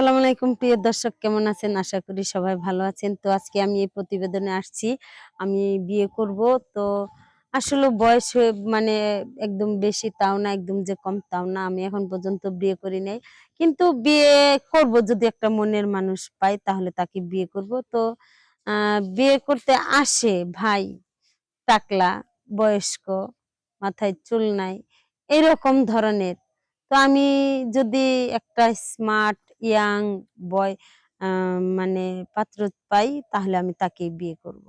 আসসালামু আলাইকুম, প্রিয় দর্শক, কেমন আছেন? আশা করি সবাই ভালো আছেন। তো আজকে আমি এই প্রতিবেদনে আসছি। আমি বিয়ে করব। তো আসলে বয়স হয়ে মানে একদম বেশি তাও না, একদম যে কম তাও না, আমি এখন পর্যন্ত বিয়ে করি নাই। কিন্তু বিয়ে করব যদি একটা মনের মানুষ পাই, তাহলে তাকে বিয়ে করব। তো বিয়ে করতে আসে ভাই, টাকলা, বয়স্ক, মাথায় চুল নাই, এরকম ধরনের। তো আমি যদি একটা স্মার্ট ইয়াং বয় মানে পাত্র পাই তাহলে আমি তাকেই বিয়ে করব।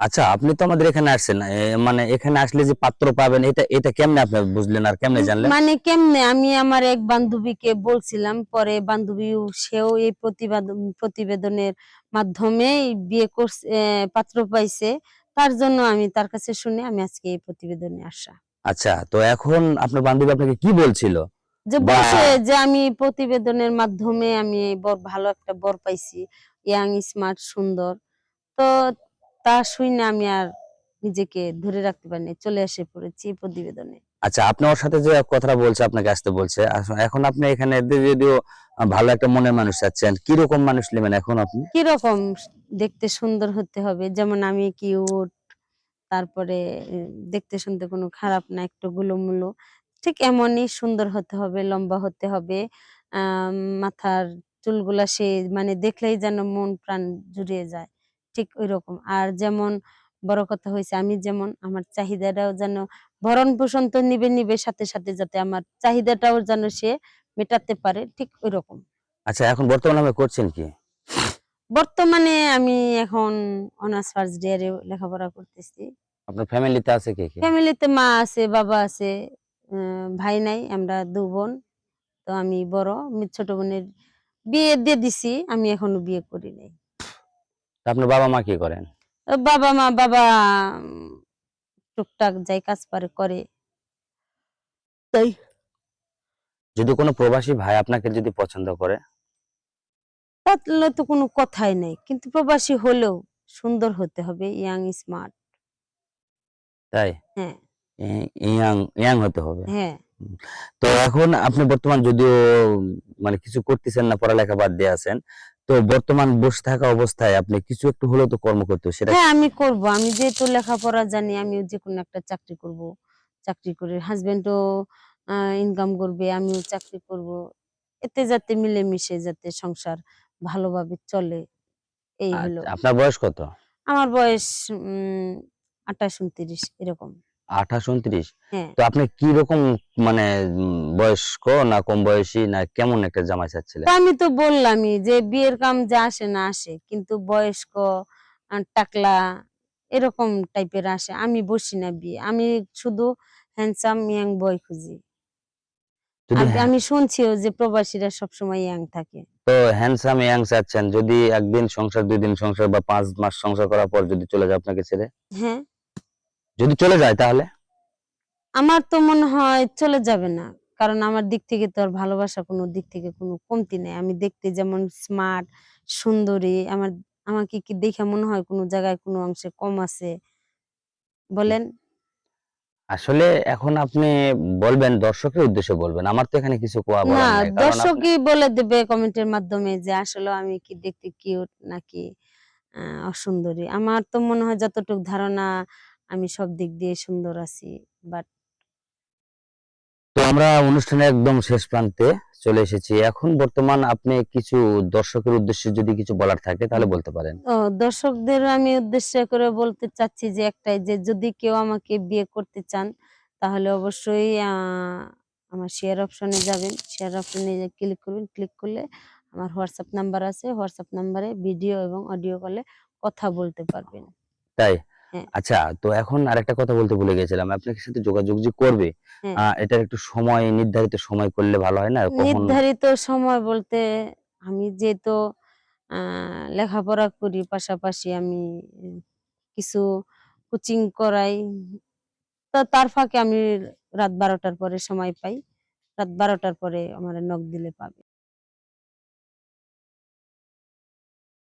আচ্ছা আপনি তো আমাদের এখানে আসছেন মানে এখানে আসলে যে পাত্র পাবেন এটা এটা কেমনে আপনি বুঝলেন আর কেমনে জানলেন? মানে কেমনে? আমি আমার এক বান্ধবীকে বলছিলাম পরে বান্ধবী সেও এই প্রতিবেদন প্রতিবেদনের মাধ্যমে বিয়ে করছে পাত্র পাইছে। তার জন্য আমি তার কাছে শুনে আমি আজকে এই প্রতিবেদনে আসা। আচ্ছা তো এখন আপনার বান্ধবী আপনাকে কি বলছিল? যে! বলছে যে আমি প্রতিবেদনের মাধ্যমে আমি বর ভালো একটা বর পাইছি ইয়াং স্মার্ট সুন্দর। তো তা শুনে আমি আর নিজেকে ধরে রাখতে পারিনি চলে এসে পড়েছি প্রতিবেদনে। আচ্ছা আপনি ওর সাথে যে কথাটা বলছে আপনাকে আসতে বলছে আস- এখন আপনি এখানে যদিও ভালো একটা মনের মানুষ চাচ্ছেন কি রকম মানুষ নেবেন এখন আপনি? কীরকম দেখতে সুন্দর হতে হবে? যেমন আমি কিউট তারপরে দেখতে শুনতে কোনো খারাপ না একটু গুলোমুলো। ঠিক এমনই সুন্দর হতে হবে লম্বা হতে হবে। মাথার চুলগুলা সে মানে দেখলেই যেন মন প্রাণ জুড়িয়ে যায় ঠিক ওই রকম আর যেমন বড় কথা হয়েছে আমি যেমন আমার চাহিদাটাও যেন ভরণ পোষণ তো নিবে নিবে সাথে সাথে যাতে আমার চাহিদাটাও যেন সে মেটাতে পারে ঠিক ওই রকম আচ্ছা এখন বর্তমানে আপনি করছেন কি? বর্তমানে আমি এখন অনার্স ফার্স্ট ইয়ারে লেখাপড়া করতেছি। আপনার ফ্যামিলিতে আছে কে কে? ফ্যামিলিতে মা আছে বাবা আছে ভাই নাই আমরা দু বোন। তো আমি বড় আমি ছোট বোনের বিয়ে দিয়ে দিছি আমি এখনও বিয়ে করি নাই। আপনার বাবা মা কি করেন? বাবা মা বাবা টুকটাক যাই কাজ পারে করে। তাই? যদি কোনো প্রবাসী ভাই আপনাকে যদি পছন্দ করে? তাহলে তো কোনো কথাই নাই কিন্তু প্রবাসী হলেও সুন্দর হতে হবে ইয়াং স্মার্ট। তাই? হ্যাঁ। ইয়াং ইয়াং হতে হবে। হ্যাঁ। তো এখন আপনি বর্তমান যদিও মানে কিছু করতেছেন না পড়ালেখা বাদ দিয়ে আছেন তো বর্তমান বসে থাকা অবস্থায় আপনি কিছু একটু হলেও তো কর্ম করতে সেটা হ্যাঁ আমি করব। আমি যেহেতু লেখাপড়া জানি আমি যে কোনো একটা চাকরি করব। চাকরি করে হাজবেন্ডও ইনকাম করবে আমিও চাকরি করব। এতে যাতে মিলেমিশে যাতে সংসার ভালোভাবে চলে এই হলো। আচ্ছা, আপনার বয়স কত? আমার বয়স উম আঠাশ উনত্রিশ এরকম। আঠাশ উনত্রিশ? হ্যাঁ। তো আপনি কি রকম মানে বয়স্ক না কম বয়সী না কেমন একটা জামাই চাচ্ছিলেন? আমি তো বললামই যে বিয়ের কাম যা আসে না আসে কিন্তু বয়স্ক টাকলা এরকম টাইপের আসে। আমি বসি না বিয়ে আমি শুধু হ্যান্ডসাম ইয়াং বয় খুঁজি। আমি- হ্যাঁ- আমি শুনছিও যে প্রবাসীরা সবসময় ইয়াং থাকে। তো হ্যান্ডসাম ইয়াং চাচ্ছেন যদি একদিন সংসার দুই দিন সংসার বা পাঁচ মাস সংসার করার পর যদি চলে যায় আপনাকে ছেড়ে? হ্যাঁ। যদি চলে যায় তাহলে? আমার তো মনে হয় চলে যাবে না কারণ আমার দিক থেকে তো আর ভালোবাসা কোনো দিক থেকে কোনো কমতি নেই। আমি দেখতে যেমন স্মার্ট সুন্দরী আমার আমাকে কি দেখে মনে হয় কোনো জায়গায় কোনো অংশে কম আছে? বলেন। আসলে এখন আপনি বলবেন দর্শকের উদ্দেশ্যে বলবেন। আমার তো এখানে কিছু কোয়া না বলার আপনি- দর্শকই বলে দেবে কমেন্টের মাধ্যমে যে আসলে আমি কি দেখতে কিউট নাকি অসুন্দরী। আমার তো মনে হয় যতটুকু ধারণা আমি সব দিক দিয়ে সুন্দর আছি বাট তো আমরা অনুষ্ঠানের একদম শেষ প্রান্তে চলে এসেছি। এখন বর্তমান আপনি কিছু দর্শকের উদ্দেশ্যে যদি কিছু বলার থাকে তাহলে বলতে পারেন। দর্শকদের আমি উদ্দেশ্য করে বলতে চাচ্ছি যে একটাই যে যদি কেউ আমাকে বিয়ে করতে চান তাহলে অবশ্যই আমার শেয়ার অপশনে যাবেন। শেয়ার অপশনে ক্লিক করবেন ক্লিক করলে আমার হোয়াটসঅ্যাপ নাম্বার আছে। হোয়াটসঅ্যাপ নাম্বারে ভিডিও এবং অডিও কলে কথা বলতে পারবেন। তাই। আচ্ছা তো এখন আরেকটা কথা বলতে ভুলে গেছিলাম। আপনার সাথে যোগাযোগ যে করবে হ্যাঁ। এটার একটু সময় নির্ধারিত সময় করলে ভালো হয় না? নির্ধারিত সময় বলতে আমি যেহেতু আহ, লেখাপড়া করি পাশাপাশি আমি কিছু কোচিং করাই। তো তার ফাঁকে আমি রাত বারোটার পরে সময় পাই। রাত বারোটার পরে আমার নখ দিলে পাবে।